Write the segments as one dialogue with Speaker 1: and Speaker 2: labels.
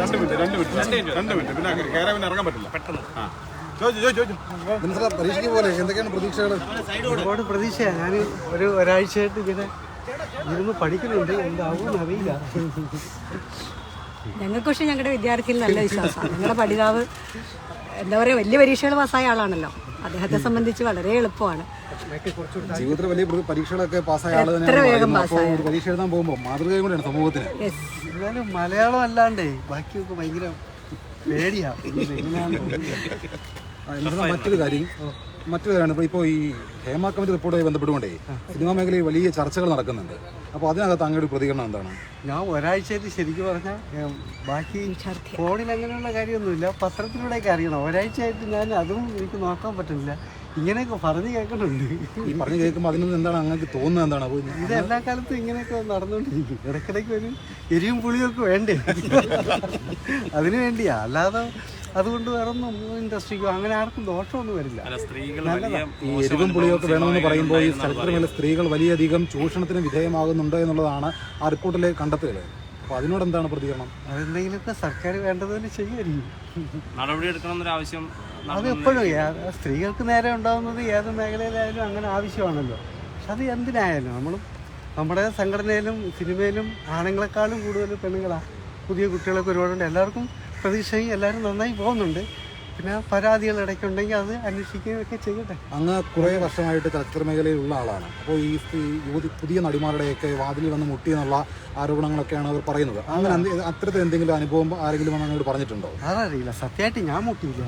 Speaker 1: രണ്ട് മിനിറ്റ് രണ്ട് മിനിറ്റ് രണ്ട് മിനിറ്റ് പിന്നെ കയറാൻ പിന്നെ ഇറങ്ങാൻ പറ്റില്ല പെട്ടെന്ന് ആ
Speaker 2: പരീക്ഷയ്ക്ക് പോലെ എന്തൊക്കെയാണ് പ്രതീക്ഷകൾ
Speaker 3: ഒരുപാട് പ്രതീക്ഷയാണ് ഞാൻ ഒരു ഒരാഴ്ചയായിട്ട് ഇങ്ങനെ ഇരുന്ന് പഠിക്കുന്നുണ്ട്. എന്താവും അറിയില്ല.
Speaker 4: ഞങ്ങൾക്ക് പക്ഷേ ഞങ്ങളുടെ വിദ്യാർത്ഥിയിൽ നല്ല വിശ്വാസമാണ്. ഞങ്ങളുടെ പഠിതാവ് എന്താ പറയുക വലിയ പരീക്ഷകൾ പാസ്സായ ആളാണല്ലോ. അദ്ദേഹത്തെ സംബന്ധിച്ച് വളരെ എളുപ്പമാണ്.
Speaker 2: ജീവിതത്തിൽ വലിയ പ്ര- പരീക്ഷകളൊക്കെ പാസ്സായ
Speaker 4: ആൾ
Speaker 2: തന്നെയാണ് പരീക്ഷ എഴുതാൻ പോകുമ്പോൾ മാതൃകയും കൂടെയാണ് സമൂഹത്തിന്
Speaker 3: എന്നാലും മലയാളം അല്ലാണ്ടേ ബാക്കിയൊക്കെ ഭയങ്കര
Speaker 2: പേടിയാണ് മറ്റൊരു കാര്യം? മറ്റൊരു കാര്യമാണ് ഇപ്പോൾ ഈ ഹേമ കമ്മിറ്റി റിപ്പോർട്ടുമായി ബന്ധപ്പെട്ടുകൊണ്ടേ സിനിമാ മേഖലയിൽ വലിയ ചർച്ചകൾ നടക്കുന്നുണ്ട്. അപ്പോൾ അതിനകത്ത് അങ്ങയുടെ പ്രതികരണം എന്താണ്?
Speaker 3: ഞാൻ ഒരാഴ്ചയായിട്ട് ശരിക്കും പറഞ്ഞാൽ ബാക്കി ഫോണിൽ അങ്ങനെയുള്ള കാര്യമൊന്നുമില്ല. പത്രത്തിലൂടെയൊക്കെ അറിയണം. ഒരാഴ്ചയായിട്ട് ഞാൻ അതും എനിക്ക് നോക്കാൻ പറ്റുന്നില്ല. ഇങ്ങനെയൊക്കെ പറഞ്ഞു കേൾക്കുന്നുണ്ട്.
Speaker 2: ഈ പറഞ്ഞു കേൾക്കുമ്പോൾ അതിനൊന്നും നിന്ന് എന്താണ് അങ്ങനെ തോന്നുന്നത് എന്താണ്? അപ്പോൾ
Speaker 3: ഇത് എല്ലാ കാലത്തും ഇങ്ങനെയൊക്കെ നടന്നുകൊണ്ടിരിക്കും. ഇടയ്ക്കിടയ്ക്ക് ഒരു പുളിയും പുളിയൊക്കെ വേണ്ടേ? അതിനു വേണ്ടിയാ. അല്ലാതെ അതുകൊണ്ട് വേറെ ഒന്നും ഇൻഡസ്ട്രിക്കോ അങ്ങനെ ആർക്കും ദോഷമൊന്നും വരില്ല.
Speaker 2: ഈ എരിവും പുളിയൊക്കെ വേണമെന്ന് പറയുമ്പോൾ ഈ സ്ഥലത്തിന് മേലെ സ്ത്രീകൾ വലിയധികം ചൂഷണത്തിന് വിധേയമാകുന്നുണ്ട് എന്നുള്ളതാണ് ആ റിപ്പോർട്ടിലെ കണ്ടെത്തലുകൾ അപ്പോൾ അതിനോട് എന്താണ് പ്രതികരണം?
Speaker 3: അതെന്തെങ്കിലുമൊക്കെ സർക്കാർ വേണ്ടതുപോലെ ചെയ്യുമായിരിക്കും.
Speaker 5: ആവശ്യം
Speaker 3: അത് എപ്പോഴും സ്ത്രീകൾക്ക് നേരെ ഉണ്ടാകുന്നത് ഏത് മേഖലയിലായാലും അങ്ങനെ ആവശ്യമാണല്ലോ. പക്ഷെ അത് എന്തിനായാലും നമ്മളും നമ്മുടെ സംഘടനയിലും സിനിമയിലും ആണുങ്ങളെക്കാളും കൂടുതൽ പെണ്ണുങ്ങളാണ് പുതിയ കുട്ടികളൊക്കെ ഒരുപാടുണ്ട്. എല്ലാവർക്കും പ്രതീക്ഷയും എല്ലാവരും നന്നായി പോകുന്നുണ്ട്. പിന്നെ പരാതികൾ ഇടയ്ക്കുണ്ടെങ്കിൽ അത് അന്വേഷിക്കുകയും ഒക്കെ ചെയ്യട്ടെ.
Speaker 2: അങ്ങ് കുറേ വർഷമായിട്ട് ചലച്ചിത്ര മേഖലയിലുള്ള ആളാണ്. അപ്പോൾ ഈ യുവതി പുതിയ നടിമാരുടെയൊക്കെ വാതിലിൽ വന്ന് മുട്ടി എന്നുള്ള ആരോപണങ്ങളൊക്കെയാണ് അവർ പറയുന്നത്. അങ്ങനെ അത്തരത്തിൽ എന്തെങ്കിലും അനുഭവം ആരെങ്കിലും അങ്ങോട്ട് പറഞ്ഞിട്ടുണ്ടോ?
Speaker 3: അതറിയില്ല. സത്യമായിട്ട് ഞാൻ മുട്ടിയില്ല.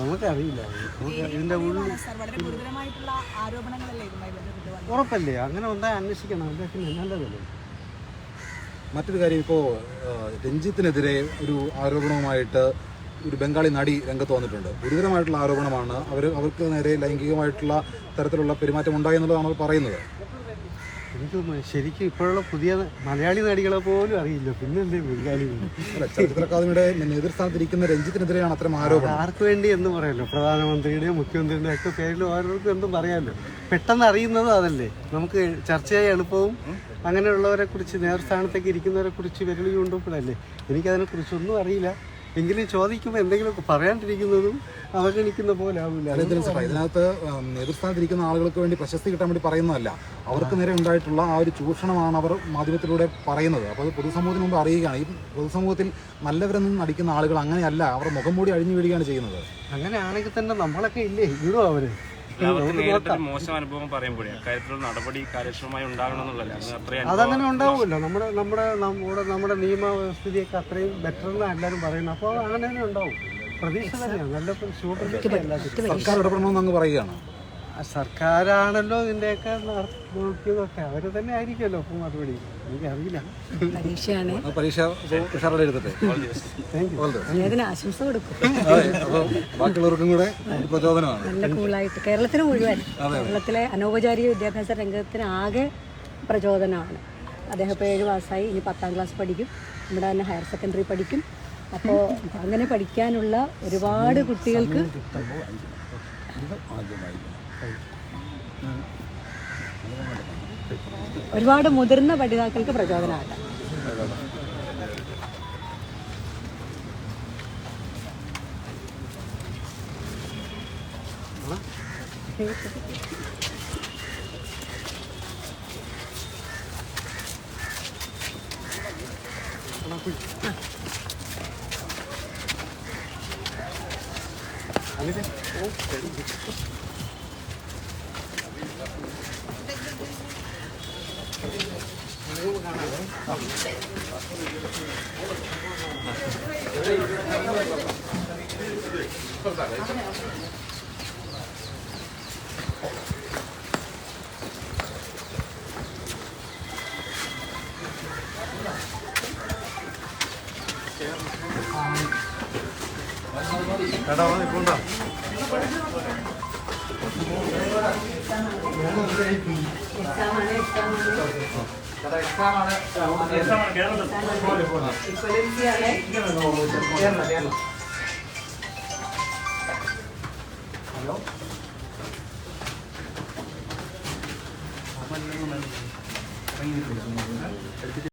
Speaker 3: നമുക്കറിയില്ല. നമുക്ക് ഇതിന്റെ ഉള്ളിൽ
Speaker 4: വളരെ ഗുരുതരമായിട്ടുള്ള ആരോപണങ്ങളല്ലേ ഇതുമായി ബന്ധപ്പെട്ട്
Speaker 3: ഉറപ്പല്ലേ? അങ്ങനെ ഉണ്ടായി അന്വേഷിക്കണം. അദ്ദേഹത്തിന് നല്ലതല്ലേ?
Speaker 2: മറ്റൊരു കാര്യം ഇപ്പോൾ രഞ്ജിത്തിനെതിരെ ഒരു ആരോപണവുമായിട്ട് ഒരു ബംഗാളി നടി രംഗത്ത് വന്നിട്ടുണ്ട്. ഗുരുതരമായിട്ടുള്ള ആരോപണമാണ്. അവർ അവർക്ക് നേരെ ലൈംഗികമായിട്ടുള്ള തരത്തിലുള്ള പെരുമാറ്റം ഉണ്ടായി എന്നുള്ളതാണ് അവർ പറയുന്നത്.
Speaker 3: എനിക്ക് ശരിക്കും ഇപ്പോഴുള്ള പുതിയ മലയാളി നടികളെ പോലും അറിയില്ല. പിന്നെ ബംഗാളി
Speaker 2: ചലച്ചിത്ര അക്കാദമിയുടെ നേതൃസ്ഥാനത്തിരിക്കുന്ന രഞ്ജിത്തിനെതിരെയാണ് അത്തരം ആരോപണം.
Speaker 3: ആർക്ക് വേണ്ടി എന്ന് പറയാലോ പ്രധാനമന്ത്രിയുടെയും മുഖ്യമന്ത്രിയുടെയും ഒക്കെ പേരിൽ ഓരോരുത്തർക്കും എന്തും പറയാമല്ലോ. പെട്ടെന്ന് അറിയുന്നത് അതല്ലേ? നമുക്ക് ചർച്ചയായി എളുപ്പവും അങ്ങനെയുള്ളവരെ കുറിച്ച് നേതൃസ്ഥാനത്തേക്ക് ഇരിക്കുന്നവരെ കുറിച്ച് വിരളി കൊണ്ടുപോകണല്ലേ എനിക്കതിനെ കുറിച്ചൊന്നും അറിയില്ല. എങ്കിലും ചോദിക്കുമ്പോൾ എന്തെങ്കിലുമൊക്കെ പറയാണ്ടിരിക്കുന്നതും അവഗണിക്കുന്ന പോലെ ആവില്ല
Speaker 2: ഇതിനകത്ത് നേതൃസ്ഥാനത്തിരിക്കുന്ന ആളുകൾക്ക് വേണ്ടി പ്രശസ്തി കിട്ടാൻ വേണ്ടി പറയുന്നതല്ല. അവർക്ക് നേരെ ഉണ്ടായിട്ടുള്ള ആ ഒരു ചൂഷണമാണ് അവർ മാധ്യമത്തിലൂടെ പറയുന്നത്. അപ്പോൾ അത് പൊതുസമൂഹത്തിന് മുമ്പ് അറിയുകയാണ്. ഈ പൊതുസമൂഹത്തിൽ നല്ലവരെന്നും നടിക്കുന്ന ആളുകൾ അങ്ങനെയല്ല. അവർ മുഖം മൂടി അഴിഞ്ഞു വീഴുകയാണ് ചെയ്യുന്നത്.
Speaker 3: അങ്ങനെയാണെങ്കിൽ തന്നെ നമ്മളൊക്കെ ഇല്ലേ? ഇടും
Speaker 5: അവർ? നേരിട്ടൊരു മോശം അനുഭവം പറയുമ്പോഴേ അക്കാര്യത്തിലുള്ള നടപടി കാര്യക്ഷമമായി ഉണ്ടാകണം എന്നുള്ളതല്ല
Speaker 3: അതങ്ങനെ ഉണ്ടാവുമല്ലോ. നമ്മുടെ നമ്മുടെ നമ്മുടെ നമ്മുടെ നിയമവ്യവസ്ഥിതിയൊക്കെ അത്രയും ബെറ്റർ എന്നാണ് എല്ലാവരും പറയുന്നത് അപ്പോൾ അങ്ങനെ തന്നെ ഉണ്ടാവും. പ്രതീക്ഷ തന്നെയാണ് നല്ല
Speaker 2: സർക്കാർ ഇടപെടണമെന്ന് അങ്ങ് പറയുകയാണ്.
Speaker 3: സർക്കാരാണല്ലോ ഇതിന്റെയൊക്കെ നട- നോക്കിയതൊക്കെ. അവർ തന്നെ ആയിരിക്കുമല്ലോ ഇപ്പൊ മറുപടി. എനിക്കറിയില്ല.
Speaker 4: പരീക്ഷയാണ്.
Speaker 2: പരീക്ഷ എഴുതട്ടെ.
Speaker 4: അതിന് ആശംസ കൊടുക്കും.
Speaker 2: ബാക്കിയുള്ളവർക്കും കൂടെ പ്രചോദനമാണ്.
Speaker 4: നല്ല കൂളായിട്ട്. കേരളത്തിന് മുഴുവൻ. കേരളത്തിലെ അനൗപചാരിക വിദ്യാഭ്യാസ രംഗത്തിന് ആകെ പ്രചോദനമാണ്. അദ്ദേഹം ഇപ്പോൾ ഏഴ് മാസമായി ഇനി പത്താം ക്ലാസ് പഠിക്കും. നമ്മുടെ തന്നെ ഹയർ സെക്കൻഡറി പഠിക്കും. അപ്പോൾ അങ്ങനെ പഠിക്കാനുള്ള ഒരുപാട് കുട്ടികൾക്ക് ഒരുപാട് മുതിർന്ന പഠിതാക്കൾക്ക് പ്രചോദനമാകട്ടെ Okay. Gracias. ഹലോ അപ്പം എടുത്തിട്ട്